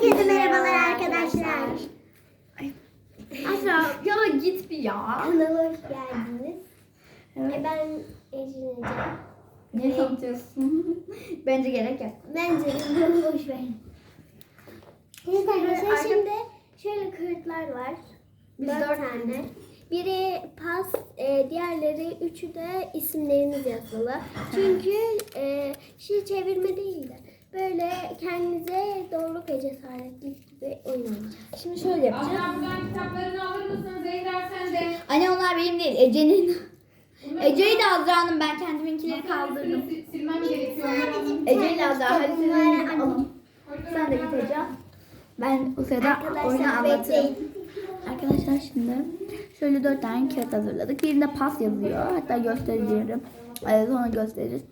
Herkese merhabalar arkadaşlar. Asla ya git bir ya. Kanala hoş geldiniz. E, ben Ecrin Ece. Ne satıyorsun? Bence gerek yok. Bence de boş verin. Evet arkadaşlar Arka- şimdi şöyle kağıtlar var. Biz dört, dört tane. Biri pas, e, diğerleri üçü de isimleriniz yazılı. Çünkü e, şey çevirme değil de böyle kendinize doğruluk ve cesaretlik gibi oynayacağız. Şimdi şöyle yapacağım. Ablamdan kitaplarını alır mısın Zehra sen de? Anne onlar benim değil. Ece'nin. Ece'yi de Azra'nın ben kendiminkileri kaldırdım. sil- Silmem gerekiyor. Ece ile Azra hadi anne. alın. Sen de git Ece. Ben o sırada oyunu bekleyin. Arkadaşlar şimdi şöyle dört tane kağıt hazırladık. Birinde pas yazıyor. Hatta göstereceğim. Ee, sonra gösteririz.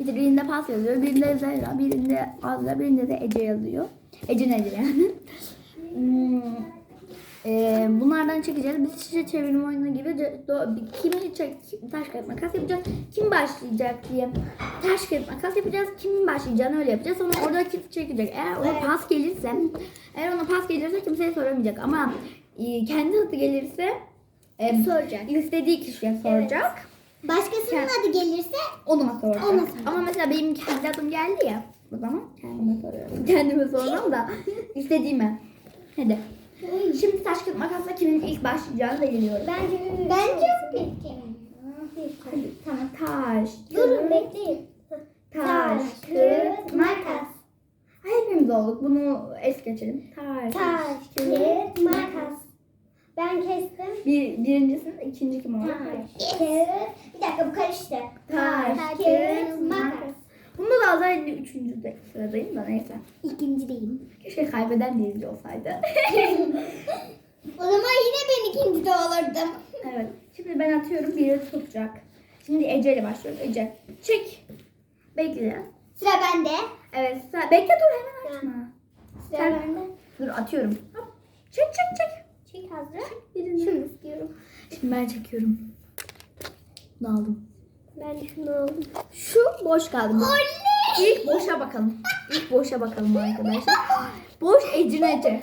Bir de birinde pas yazıyor. Birinde Zehra, birinde Azra, birinde de Ece yazıyor. Ece nedir yani? Hmm, ee, bunlardan çekeceğiz. Biz şişe çevirme oyunu gibi kimi çek, taş kağıt makas yapacağız. Kim başlayacak diye taş kağıt makas yapacağız. Kimin başlayacağını öyle yapacağız. Sonra orada kim çekecek. Eğer ona Evet. pas gelirse, eğer ona pas gelirse kimseye soramayacak. Ama e, kendi adı gelirse e, Soracak. istediği kişiye soracak. Başkasının adı gelirse Ona soracak. Ona soracak. Ama mesela benim kendi adım geldi ya. O zaman kendime soruyorum. Kendime sormam da istediğime. Hadi. Şimdi taş kağıt makasla kimin ilk başlayacağını da geliyorum. bence bence bekleyin. Hadi tamam taş. Durun kağıt, bekleyin. Taş, kağıt, makas. Hepimiz olduk. Bunu es geçelim. Taş. Taş, kağıt, makas. Ben kestim. Bir, birincisi, ikinci kim oldu? Taş, kağıt. Karıştı. Taş, kağıt, makas. Bunda da Azrail'de üçüncü de sıradayım da neyse. İkincideyim. Keşke kaybeden birinci olsaydı. O zaman yine ben ikinci de olurdum. evet. Şimdi ben atıyorum biri tutacak. Şimdi Ece ile başlıyoruz. Ece. Çek. Bekle. Sıra bende. Evet. Sen... Bekle dur hemen açma. Sıra Sen- bende. Dur atıyorum. Hop. Çek çek çek. Çek hazır. Birini. Şunu istiyorum. Şimdi ben çekiyorum. Bunu aldım. Ben şunu aldım. Şu boş kaldı. Oley! İlk boşa bakalım. İlk boşa bakalım arkadaşlar. Boş Ecin Ece.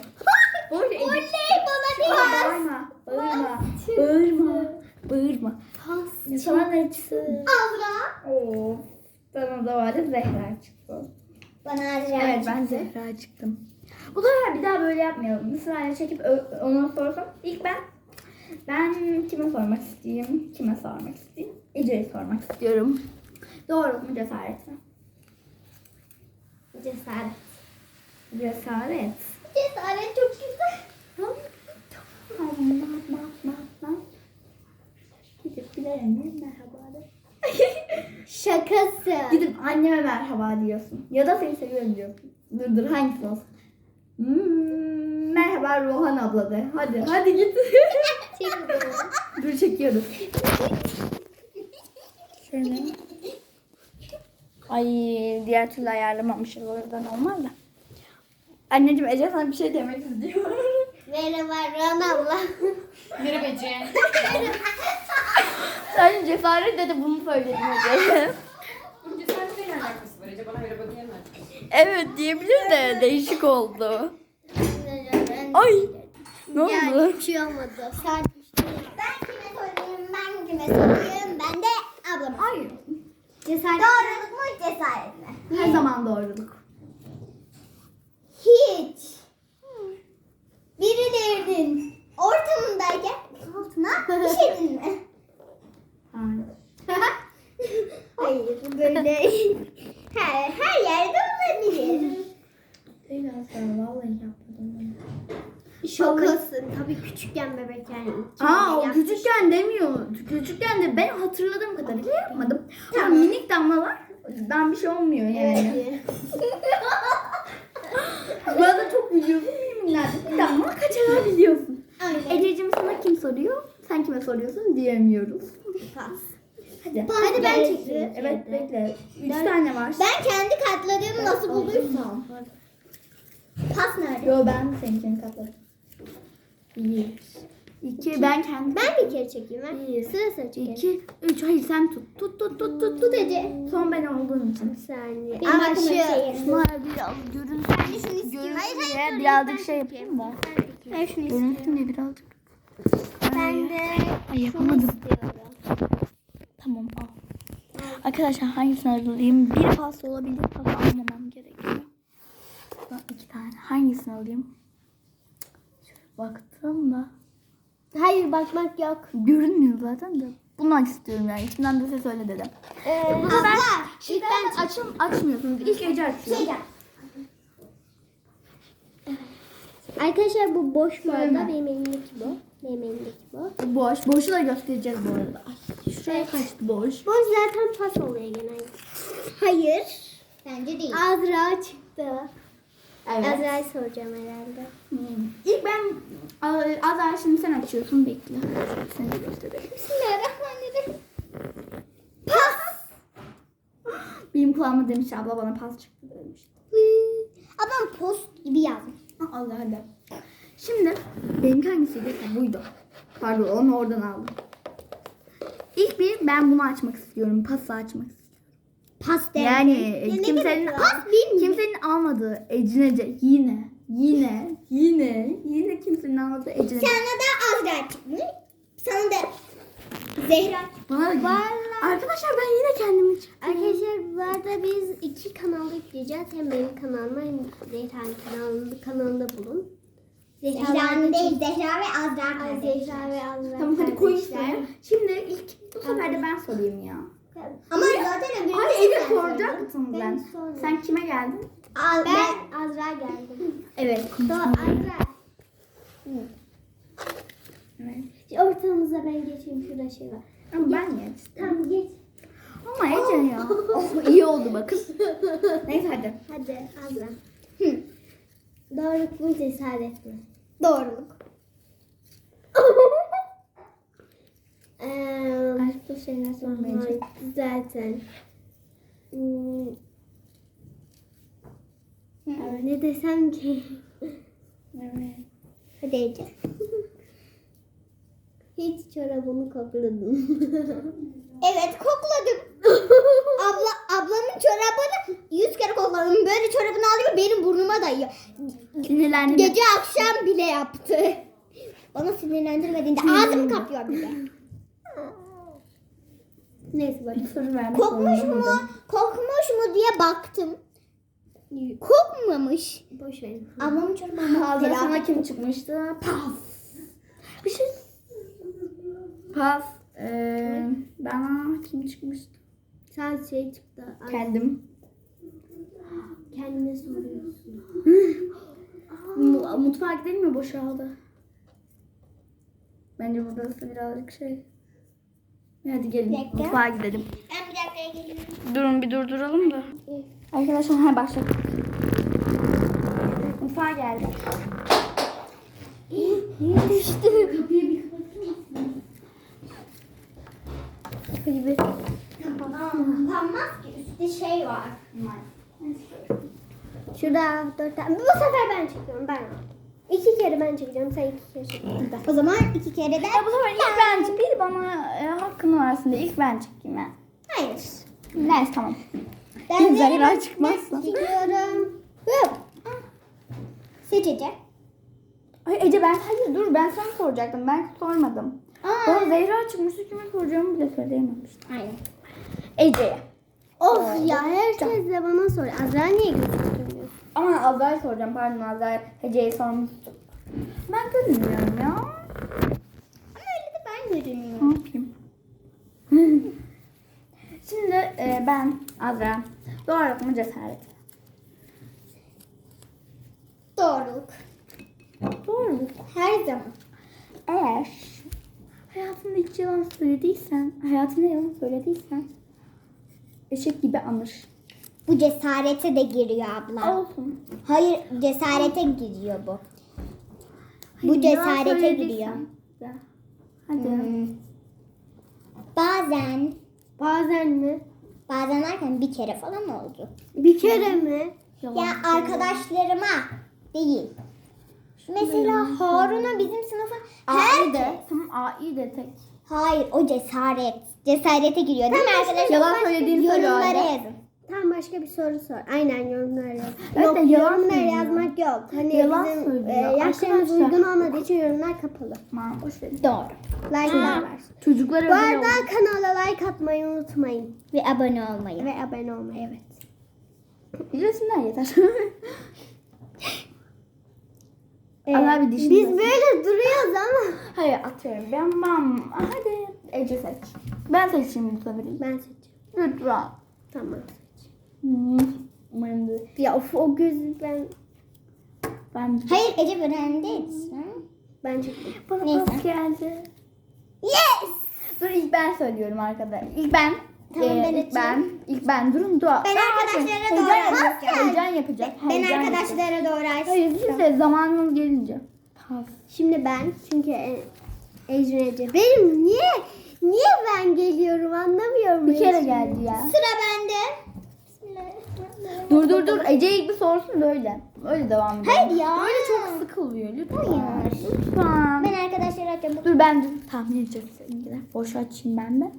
Boş Ece. Oley bana pas. Bağırma. Bağırma. Bağırma. Bağırma. Pas. Sana ne çıksın? Azra. Oo. Sana da var ya Zehra çıktı. Bana Azra. Evet ben Zehra çıktım. Bu sefer bir daha böyle yapmayalım. Bir sırayla çekip ona sorsam. İlk ben. Ben kime sormak isteyeyim? Kime sormak isteyeyim? Ece'ye sormak istiyorum. Doğru mu cesaret mi? Cesaret. Cesaret. Cesaret çok güzel. Gidip bilelim merhaba de. Şakası. Gidip anneme merhaba diyorsun. Ya da seni seviyorum diyorsun. Dur dur hangisi olsun? Hmm, merhaba Rohan abla de. Hadi hadi git. dur çekiyoruz. Şöyle. Ay diğer türlü ayarlamamışız o yüzden olmaz da. Anneciğim Ece sana bir şey demek istiyor. Merhaba Ran abla. Merhaba Ece. Sen cesaret dedi bunu söyledin Ece. Cesaretle ne alakası var Ece? Bana merhaba diyemez. evet diyebilir de değişik oldu. Ay. Ne Yani oldu? hiçbir şey olmadı. Sen düştün. Ben kime sorayım? Ben kime sorayım? Ben ablama. Hayır. Cesaret. Doğruluk mu cesaret mi? Her zaman doğruluk. Hiç. Birilerinin ortamındayken altına işedin mi? Hayır. Hayır bu böyle her, her yerde olabilir. Değil aslında vallahi yapmadım. Şokasın. Tabii küçükken bebekken. Aa o küçükken demiyor. Küçükken de ben hatırladığım kadarıyla yapmadım. Ama minik damlalar ben bir şey olmuyor yani. Burada çok biliyorsun minimlerde. Bir damla kaçırabiliyorsun. Aynen. Ececiğim sana kim soruyor? Sen kime soruyorsun diyemiyoruz. Pas. Hadi. Hadi ben çekeyim. Evet bekle. Üç tane var. Ben kendi kartlarımı nasıl bulursam. Pas nerede? Yo ben seninkini katladım. Bir, 2 ben kendim. Ben bir kere çekeyim. Ben. Bir, Sıra sıra çekelim. 2 3 hayır sen tut. Tut tut tut tut tut Ece. Son ben olduğum için. Bir saniye. Benim Ama şu. bir şey. Şunlar biraz görünsün. Hayır, Görünsün hayır, diye birazcık şey yapayım da. Ben şunu Görünsün diye birazcık. Ben de Ay şunu yapamadım. istiyorum. Tamam al. Arkadaşlar hangisini alayım? Bir pasta olabilir. Pasta almamam gerekiyor. Ben iki tane. Hangisini alayım? Baktım da. Hayır bakmak yok. Görünmüyor zaten de. Bunu istiyorum yani. İçimden de ses öyle dedim. Ee, Bu sefer ilk ben açım açmıyorsunuz. İlk Ece açıyor. Arkadaşlar bu boş bu arada. Benim elimdeki bu. Benim elimdeki bu. Boş. Boşu da göstereceğiz bu arada. Ay, şuraya kaçtı boş. Boş zaten pas oluyor genelde. Hayır. Bence değil. Azra çıktı. Evet. Azra'yı soracağım herhalde. Hmm. İlk ben Azar şimdi sen açıyorsun bekle. Seni de göstereyim. Bismillahirrahmanirrahim. Benim kulağıma demiş abla bana pas çıktı demiş. Adam post gibi yazmış. Allah Allah. Şimdi benimki hangisiydi? Ha, buydu. Pardon onu oradan aldım. İlk bir ben bunu açmak istiyorum. Pası açmak istiyorum. Pas. Yani Ya ne kimsenin, gerek var? Bilmiyorum. kimsenin almadığı Ecinece yine yine yine yine kimsenin almadığı Ecinece. Sana da Azra çıkmış. Sana da Zehra. Bana Arkadaşlar ben yine kendimi çıktım. Arkadaşlar bu arada biz iki kanalda yükleyeceğiz. Hem benim kanalıma hem Zehra'nın kanalında, kanalında bulun. Zehra'nın değil Zehra ve Azra Ay, kardeşler. Zehra ve Azra Tamam hadi koy kardeşler. şuraya. Şimdi ilk bu sefer de ben sorayım ya. Ama zaten sen Ece söyledin. soracaksın Ben ben. sonra. Sen kime geldin? Al, ben, Ben Azra geldim. Evet. Do Azra. Evet. Ortamıza ben geçeyim şurada şey var. Ama ben geçtim. Tamam geç. Ama Ece ya. Oh, iyi oldu bakın. Neyse hadi. Hadi Azra. Doğruluk mu cesaret mi? doğruluk. Başka şeyler sormayacağım. zaten. Hmm. Ne desem ki? Evet. Hadi Ece. Hiç çorabımı kokladım. Evet kokladım. Abla ablamın çorabını yüz kere kokladım. Böyle çorabını alıyor benim burnuma dayıyor. Sinirlendim. Gece akşam bile yaptı. Bana sinirlendirmediğinde ağzımı kapıyor bir de. Neyse. Bir soru vermek Kokmuş mu? zorundaydım. Kokmuş mu diye baktım. Kokmamış. Boş verin. Ablamın çorabını Azra sana aldı. kim çıkmıştı? Pas. Bir şey. Pas. Ee, bana kim çıkmıştı? Sen şey çıktı. Ay, Kendim. Kendine soruyorsun. Mu- Mutfağa gidelim mi? Boşaldı. Bence burası birazcık şey. Hadi gelin. Bir dakika. Mutfağa gidelim. Ben bir dakikaya geliyorum. Durun bir durduralım da. Arkadaşlar ha başladık. Mutfağa geldik. Düştü. Kapıyı bir kapatır mısın? Kapıyı bir Kapanmaz ki üstte şey var. Şurada dört tane. Bu sefer ben çekiyorum ben. İki kere ben çekeceğim. Sen iki kere çekiyorsun. O zaman iki kere de Ya bu sefer ilk ben çık. Bir bana e, hakkını versin diye ilk ben çıkayım ben. Hayır. Neyse tamam. Ben Zehra Zehra'yı çıkmazsa. Çekiyorum. Hıp. Seçeceğim. Ay Ece ben hayır dur ben sana soracaktım. Ben sormadım. Aa. Bana Zehra çıkmıştı kime soracağımı bile söyleyememiştim. Aynen. Ece'ye. Of ya herkes de bana soruyor. Azra niye gözükmüyor? Ama Azra'ya soracağım pardon Azra'ya Ece'ye sormuştum. Ben görünmüyorum ya. Ama öyle de ben görünüyorum. Ne yapayım? Şimdi e, ben Azra. Doğruluk mu cesaret? Doğruluk. Doğruluk. Her zaman. Eğer hayatında hiç yalan söylediysen, hayatında yalan söylediysen eşek gibi anır. Bu cesarete de giriyor abla. Olsun. Hayır cesarete giriyor bu. Bu cesarete giriyor. Hadi. Hmm. Bazen, Bazen mi? bazen derken bir kere falan oldu. Bir kere mi? Ya arkadaşlarıma değil. Mesela Harun'a bizim sınıfa AI de. her Tamam AI de tek. Hayır o cesaret. Cesarete giriyor değil mi arkadaşlar? Yalan söylediğini söylüyor Yorumlara yazın. Tamam başka bir soru sor. Aynen yorumlara yaz. Yok yalan yorumlara yazmak yok. Hani Yalan bizim söylüyor. e, yaşlarımız Arkadaşlar. uygun olmadığı için yorumlar kapalı. Aman boş verin. Doğru. Like'lar var. Çocuklara Bu arada kanala like atmayı unutmayın. Ve abone olmayı. Ve abone olmayı. Evet. İzlesinler yeter. Ee, Allah bir dişini Biz böyle duruyoruz ama. Hayır atıyorum. Ben ben. Hadi Ece seç. Ben seçeyim bu sefer. Ben seçeceğim. Lütfen. Tamam. Hmm, Umarım da. Ya of o gözü ben Ben Hayır Ece önemli değil. ben çektim. Bana Neyse. pas geldi. Yes! Dur ilk ben söylüyorum arkadaşlar. İlk ben. Tamam, Ee, ben ilk ben. İlk ben. Durun dua. Ben arkadaşlara Heyecan doğru açacağım. Heyecan yapacak. Ben heyecan yapacak. arkadaşlara doğru açtım. Hayır size zamanınız gelince. Pas. Şimdi ben çünkü e, Ecrin'ce. Benim niye niye ben geliyorum anlamıyorum. Bir kere geldi ya. Sıra bende. Dur dur dur. Ece ilk bir sorsun da öyle. Öyle devam edelim. Hayır ya. Böyle çok sık oluyor lütfen. Hayır. Lütfen. Ben arkadaşlara açacağım. Dur ben dur. tahmin edeceğim seninkiler. Boş açayım ben de.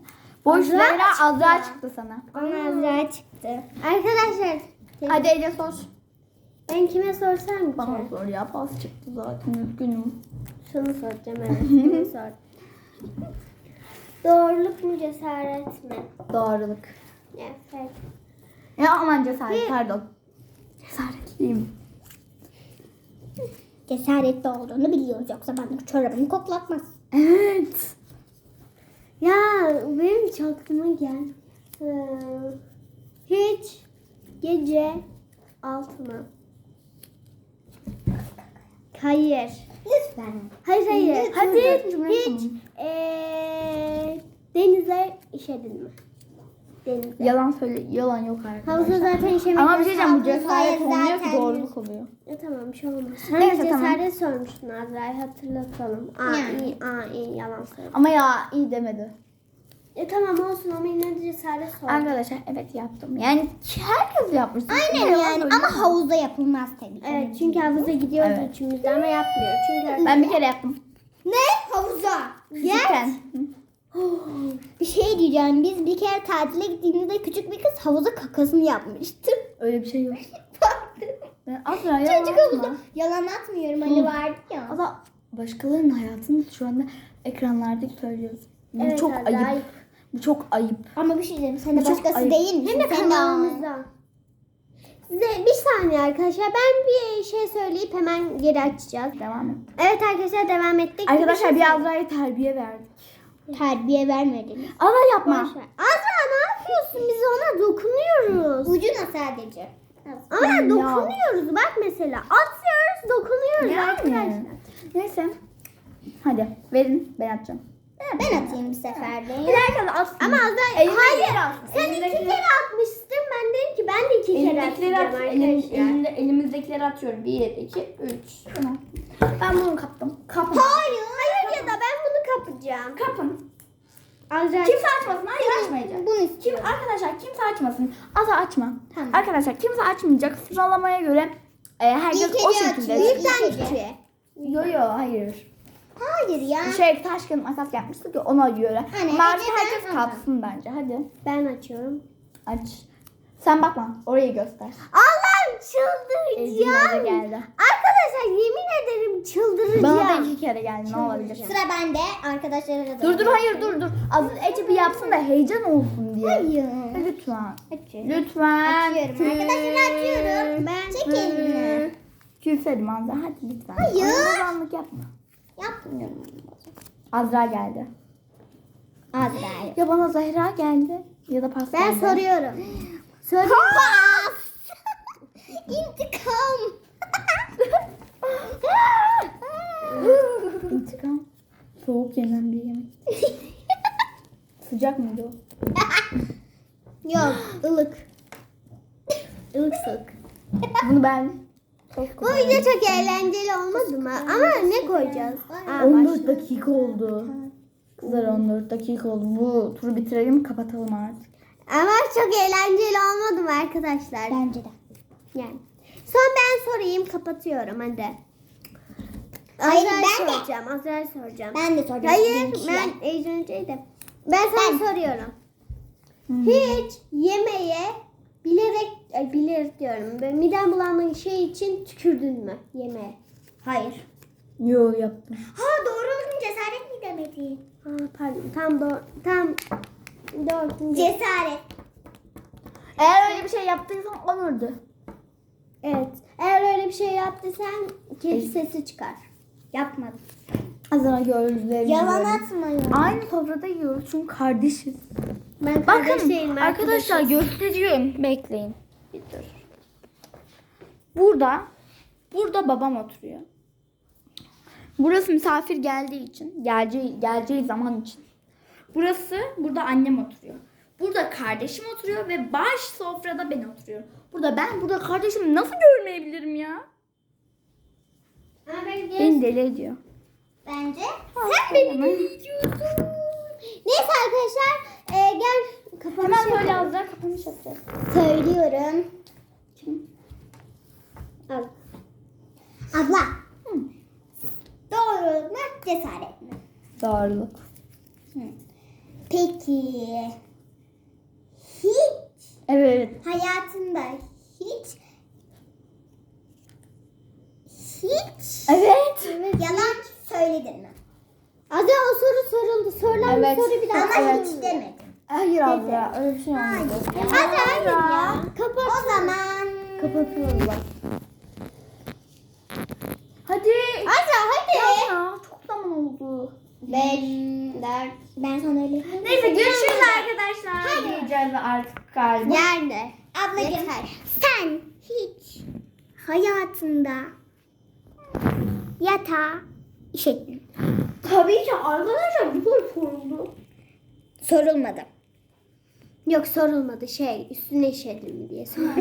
Boş Azra Zehra çıktı. Azra çıktı sana. Bana Azra çıktı. Arkadaşlar Hadi Ece sor. ben kime sorsam ki? Bana sor ya pas çıktı zaten üzgünüm. Şunu soracağım evet. Şunu sor. Doğruluk mu cesaret mi? Doğruluk. Evet. Ya aman cesaret pardon. Cesaretliyim. Cesaretli olduğunu biliyoruz. Yoksa bana çorabını koklatmaz. Evet. Ya benim hiç aklıma gel. Ee, hiç gece altı mı? Hayır. Lütfen. Hayır hayır. Lütfen. Hadi hiç kurun. ee, denize işedin mi? Denize. Yalan söyle. Yalan yok arkadaşlar. Havuzda zaten işemek Ama bir şey diyeceğim bu cesaret olmuyor ki doğruluk oluyor. E, tamam bir şey olmaz. Neyse, Hani tamam. cesaret sormuştun Azra'yı hatırlatalım. Aa Yani. iyi, aa iyi yalan söyle. Ama ya iyi demedi. E tamam olsun ama yine de cesaret sor. Arkadaşlar evet yaptım. Yani herkes yapmış. Aynen Yalan yani ama havuzda yapılmaz tabii. Evet çünkü havuza gidiyoruz Evet. üçümüz ama yapmıyor. Çünkü Ben bir kere yaptım. Ne? Havuza. Küçükken. Bir şey diyeceğim. Biz bir kere tatile gittiğimizde küçük bir kız havuza kakasını yapmıştı. Öyle bir şey yok. Ben asla yalan Çocuk atma. havuza. Yalan atmıyorum hani vardı ya. Ama başkalarının hayatını şu anda ekranlarda söylüyoruz. Bu Evet, çok Azra, ayıp. ayıp. Bu çok ayıp. Ama bir şey diyeyim. Sen de Bu çok başkası ayıp. değil misin? Hem de Sen. Size bir saniye arkadaşlar ben bir şey söyleyip hemen geri açacağız. Devam et. Evet arkadaşlar devam ettik. Arkadaşlar şey bir Azra'ya terbiye verdik. Terbiye vermediniz. Azra yapma. Azra ne yapıyorsun? Biz ona dokunuyoruz. Ucuna sadece. Ama Ya. dokunuyoruz. Bak mesela atıyoruz dokunuyoruz Yani. arkadaşlar. Neyse. Hadi verin ben atacağım. Ben atayım bir seferde. Bir herkes atsın. Ama Azra Elinde hayır. yer alsın. Sen iki Elindekileri- kere atmıştın. Ben dedim ki ben de iki kere atacağım at. Elim, arkadaşlar. elimde, elimizdekileri atıyorum. 1, 2, 3. Tamam. Ben bunu kaptım. Kapın. Hayır. Hayır ya da ben bunu kapacağım. Kapın. Azra Kimse açmasın. Hayır açmayacak. Bunu Kim istiyorum. arkadaşlar kimse açmasın. Asa açma. Tamam. Arkadaşlar kimse açmayacak. Sıralamaya göre e, herkes İlk o şekilde. Büyükten İlk küçüğe. Yo yo hayır. Hayır ya. Şey taş kağıt makas yapmıştık ya ona göre. Hani Ama artık Ece ben herkes alacağım. kapsın bence. Hadi Ben açıyorum. aç. Sen bakma. Orayı göster. Ezgi'ye çıldıracağım. geldi. Arkadaşlar yemin ederim çıldıracağım. Bana da iki kere geldi. Ne olabilir? Sıra bende. Arkadaşlara da Dur dur hayır dur dur. Az Ece bir yapsın da heyecan olsun diye. Hayır. Lütfen. Açıyorum. Lütfen. Açıyorum. Arkadaşlar açıyorum. Ben Çek elini. Küfredim Azra. Hadi lütfen. Hayır. Oyunbazanlık yapma. Yapmıyorum. Azra geldi. Azrail. Ya bana Zehra geldi. Ya da pas Ben geldi. soruyorum. Soruyorum. İntikam. İntikam. Soğuk yenen bir yemek. Sıcak mıydı o? Yok ılık. Ilık soğuk. Bunu ben Bu video çok eğlenceli olmadı mı? Ama ne koyacağız? Aa, 14 başla. dakika oldu. Kızlar 14 dakika oldu. Bu turu bitirelim kapatalım artık. Ama çok eğlenceli olmadı mı arkadaşlar? Bence de. Yani. Son ben sorayım kapatıyorum hadi. Hayır, Azra'ya ben de. soracağım. Azra'ya soracağım. Ben de soracağım. Hayır ben Ecrin'ceydim. Ben sana soruyorum. Hmm. Hiç yemeğe bilerek ay, bilerek diyorum. Böyle midem bulandığı şey için tükürdün mü yemeğe? Hayır. Yo yaptım. Ha doğru oldum cesaret mi demedi? Ha, pardon. Tam doğru. Tam doğru. Cesaret. Eğer öyle bir şey yaptıysan onurdu. Evet. Eğer öyle bir şey yaptıysan kedi sesi çıkar. Yapmadım. Azra gözlerim. Yalan atmayın. Aynı sofrada yiyoruz çünkü kardeşiz. Ben Bakın değilim. arkadaşlar gösteriyorum. Bekleyin. Bir dur. Burada burada babam oturuyor. Burası misafir geldiği için, geleceği, geleceği zaman için. Burası, burada annem oturuyor. Burada kardeşim oturuyor ve baş sofrada ben oturuyorum. Burada ben, burada kardeşim nasıl görmeyebilirim ya? Ama ben Beni deli ediyor. Bence Sen beni diyorsun. Neyse arkadaşlar e, gel kapanış Hemen böyle. Azra kapanış yapacağız. Söylüyorum. Al. Abla. Doğru mu cesaret mi? Doğruluk. Peki. Hiç Evet. hayatında hiç hiç Evet. yalan söyledin mi? Azra o soru soruldu. Sorulan Evet. bir soru bir daha Ama Evet. hiç demedin. Hayır Azra öyle bir şey olmadı. Hadi hayır ya. Kapat. O zaman. Kapatıyorum bak. Hadi. Azra hadi. Ya çok zaman oldu. Dört. Ben sana öyle. Neyse görüşürüz arkadaşlar. Diyeceğiz artık galiba. Nerede? Ablacığım Yeter. sen hiç hayatında yatağa işettin. mi? Tabii ki arkadaşlar bu soru soruldu. Sorulmadı. Yok sorulmadı şey üstüne işedim diye soruldu.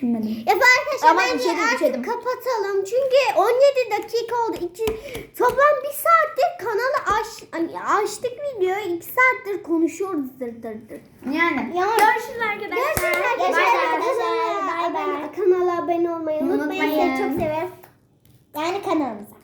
Düşünmedim. Ya arkadaşlar Ama bence işedim, artık işedim. kapatalım. Çünkü 17 dakika oldu. İki, toplam bir saattir kanalı aç, hani açtık videoyu. 2 saattir konuşuyoruz dır dır dır. Yani. Ya- Görüşürüz arkadaşlar. Görüşürüz arkadaşlar. bay arkadaşlar. Bay. Kanala abone olmayı unutmayın. Unutmayın. Çok seviyorum. Yani kanalımıza.